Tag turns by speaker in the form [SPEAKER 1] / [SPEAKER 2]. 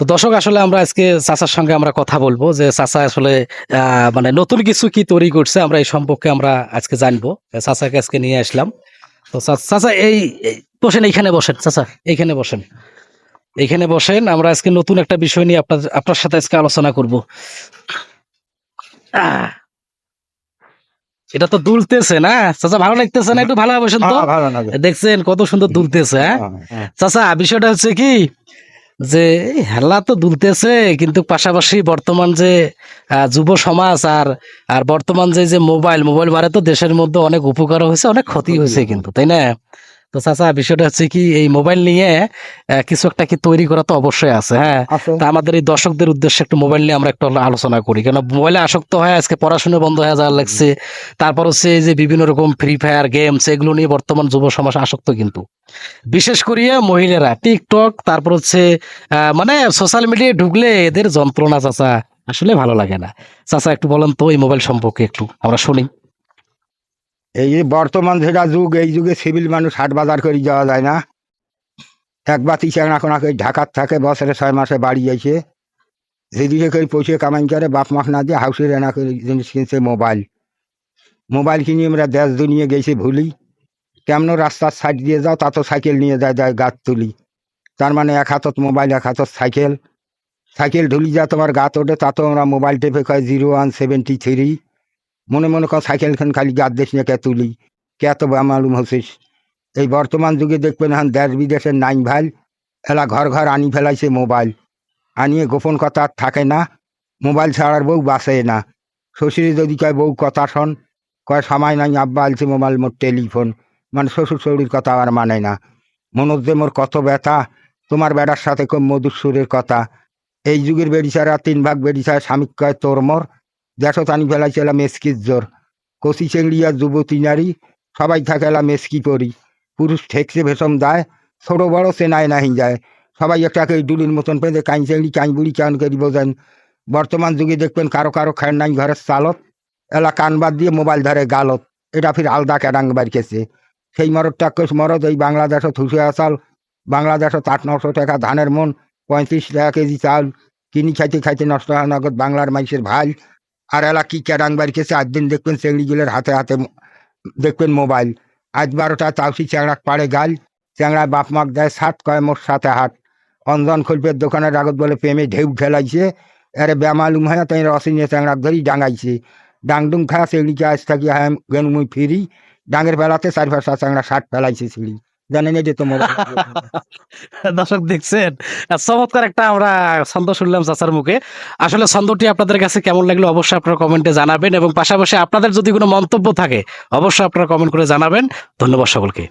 [SPEAKER 1] তো দর্শক আসলে আমরা আজকে চাচার সঙ্গে আমরা কথা বলব যে চাচা আসলে মানে নতুন কিছু কি তৈরি করছে আমরা এই সম্পর্কে আমরা আজকে জানব। চাচাকে আজকে নিয়ে আসলাম। তো চাচা এই বসেন এইখানে বসেন চাচা এইখানে বসেন। এইখানে বসেন আমরা আজকে নতুন একটা বিষয় নিয়ে আপনার আপনার সাথে আজকে আলোচনা করব। এটা তো দুলতেছে না? চাচা ভালো লাগতেছে না? একটু ভালো বসেন তো।
[SPEAKER 2] হ্যাঁ,
[SPEAKER 1] দেখছেন কত সুন্দর দুলতেছে হ্যাঁ
[SPEAKER 2] হ্যাঁ।
[SPEAKER 1] চাচা বিষয়টা হচ্ছে কি? যে হেলা তো দুলতেছে কিন্তু পাশাপাশি বর্তমান যে আহ, যুব সমাজ আর আর বর্তমান যে যে মোবাইল মোবাইল বারে তো দেশের মধ্যে অনেক উপকার হয়েছে অনেক ক্ষতি হয়েছে। কিন্তু তাই না? তো চাচা বিষয়টা হচ্ছে কি এই মোবাইল নিয়ে কিছু একটা কি তৈরি করা তো অবশ্যই আছে হ্যাঁ? তা আমাদের এই দর্শকদের উদ্দেশ্যে একটু মোবাইল নিয়ে আমরা একটু আলোচনা করি। কেন মোবাইলে আসক্ত হয় আজকে পড়াশোনা বন্ধ হয়ে যাওয়ার লাগছে। তারপর হচ্ছে এই যে বিভিন্ন রকম ফ্রি ফায়ার গেমস এগুলো নিয়ে বর্তমান যুব সমাজ আসক্ত কিন্তু। বিশেষ করিয়া মহিলারা টিকটক তারপর হচ্ছে আহ, মানে সোশ্যাল মিডিয়ায় ঢুকলে এদের যন্ত্রণা চাচা আসলে ভালো লাগে না। চাচা একটু বলেন তো এই মোবাইল সম্পর্কে একটু আমরা শুনি।
[SPEAKER 2] এই যে বর্তমান যেটা যুগ, এই যুগে সিভিল মানুষ হাট বাজার করে যাওয়া যায় না। এক বাতি চাকরা কোনাকে ঢাকার থাকে, বছরে ছয় মাসে বাড়ি যাইছে যেদিকে করে পয়সা কামাই করে, বাপ মাস না দিয়ে হাউসের এনা করে জিনিস কিনছে মোবাইল মোবাইল কিনে আমরা দেশ দুনিয়ে গেছি ভুলি। কেমন রাস্তার সাইড দিয়ে যাও, তা তো সাইকেল নিয়ে যায় যায় গাছ তুলি। তার মানে এক হাতত মোবাইল এক হাতত সাইকেল সাইকেল ঢুলি যা তোমার গাত ওঠে, তা তো আমরা মোবাইল টেপে কয় জিরো ওয়ান সেভেন্টি থ্রি মনে মনে কর সাইকেল খান খালি গাদ দেশ নিয়ে কে তুলি? কে তো মালুম হচ্ছিস এই বর্তমান যুগে দেখবেন এখন দেশ বিদেশের নাইন ভাই, এলা ঘর ঘর আনি ফেলাইছে মোবাইল। আনিয়ে গোপন কথা আর থাকে না, মোবাইল ছাড়ার বউ বাসে না। শ্বশুরে যদি কয় বউ কথা শোন, কয় সময় নাই আব্বা আলছে মোবাইল মোর টেলিফোন। মানে শ্বশুর শরীর কথা আর মানে না। মনোজ যে মোর কত ব্যথা, তোমার বেড়ার সাথে কম মধুর সুরের কথা। এই যুগের বেড়িছাড়া তিন ভাগ বেড়িছাড়া স্বামীক কয় তোর মোর? দেশত আনি ফেলাইছিলাম মেসকির জোর। কচি চেংড়িয়া যুবতী নারী, সবাই থাকেলা মেসকি পরি। পুরুষ ঠেকছে, ভেষম দেয়, ছোট বড় চেনায় নাহি যায়। সবাই একটাকে ডুলির মতন পেঁধে কাঁই চেংড়ি, কাঁই বুড়ি কান করি বোঝেন। বর্তমান যুগে দেখবেন কারও কারও খায় নাই ঘরের চালত, এলা কান বাদ দিয়ে মোবাইল ধরে গালত। এটা ফির আলদা ক্যাডাং বাড়িয়েছে সেই মরদটা কোষ মরদ এই বাংলাদেশত হুসে আসাল। বাংলাদেশত আট নশো টাকা ধানের মন, পঁয়ত্রিশ টাকা কেজি চাল। কিনি খাইতে খাইতে নষ্ট হয় নগদ বাংলার মানুষের ভাই। আর এলা কী কি ক্যাডাং বাড়িয়েছে আজ দিন দেখবেন চেংড়িগুলোর হাতে হাতে দেখবেন মোবাইল। আজ বারোটা তাউসি চ্যাংড়া পাড়ে গাল চ্যাংড়া বাপ মাক দেয় সাত কয় মোট সাথে হাট অঞ্জন খল্পের দোকানের আগত বলে প্রেমে ঢেউ খেলাইছে এরে বেমালুম হয়, তাই রসি নিয়ে চ্যাংড়া ধরি ডাঙাইছে। ডাংডুং খা সেগুলিকে আজ থাকি হ্যাঁ গেন মুই ফিরি। ডাঙের বেলাতে চারি পাঁচটা চ্যাংড়া ষাট ফেলাইছে সিঁড়ি জানেন এই যে তোমার
[SPEAKER 1] দর্শক দেখছেন? চমৎকার একটা আমরা ছন্দ শুনলাম চাচার মুখে। আসলে ছন্দটি আপনাদের কাছে কেমন লাগল অবশ্যই আপনারা কমেন্টে জানাবেন এবং পাশাপাশি আপনাদের যদি কোনো মন্তব্য থাকে অবশ্যই আপনারা কমেন্ট করে জানাবেন। ধন্যবাদ সকলকে।